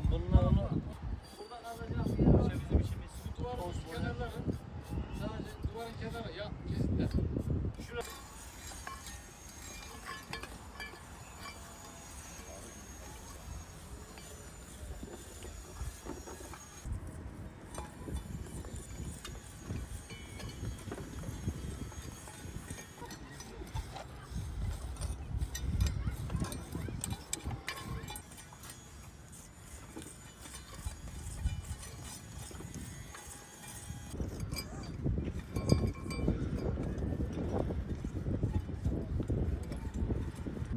Tamam bunlar onu buradan alacağız. İşte bizim işimiz. Bu duvarın kenarları sadece duvarın kenarı ya kesinlikle. Şurası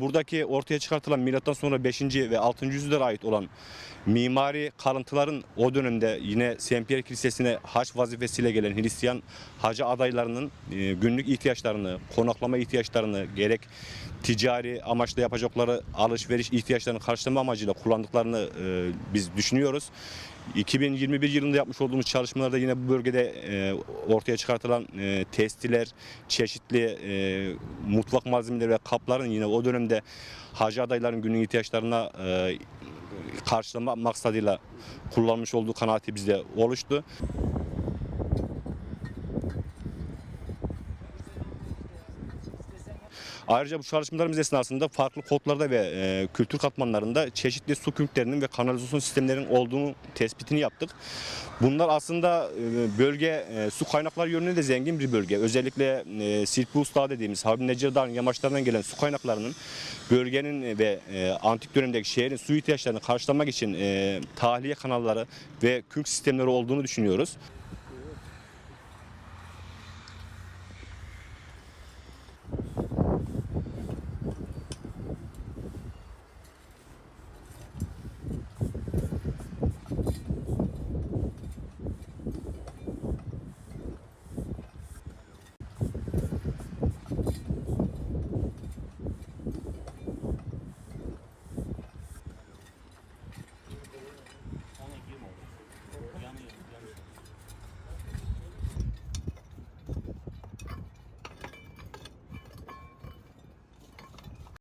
Buradaki ortaya çıkartılan milattan sonra 5. ve 6. yüzyıllara ait olan mimari kalıntıların o dönemde yine St. Pierre Kilisesi'ne haç vazifesiyle gelen Hristiyan hacı adaylarının e, günlük ihtiyaçlarını, konaklama ihtiyaçlarını gerek ticari amaçla yapacakları alışveriş ihtiyaçlarını karşılama amacıyla kullandıklarını e, biz düşünüyoruz. 2021 yılında yapmış olduğumuz çalışmalarda yine bu bölgede e, ortaya çıkartılan e, testiler, çeşitli e, mutfak malzemeleri ve kapların yine o dönemde hacı adayların günlük ihtiyaçlarına e, karşılama maksadıyla kullanmış olduğu kanaati bizde oluştu. Ayrıca bu çalışmalarımız esnasında farklı kodlarda ve e, kültür katmanlarında çeşitli su künklerinin ve kanalizasyon sistemlerinin olduğunu tespitini yaptık. Bunlar aslında e, bölge e, su kaynakları yönüyle de zengin bir bölge. Özellikle e, Sirpus Dağı dediğimiz Harbi Necir Dağı'nın yamaçlarından gelen su kaynaklarının bölgenin ve e, antik dönemdeki şehrin su ihtiyaçlarını karşılamak için e, tahliye kanalları ve künk sistemleri olduğunu düşünüyoruz.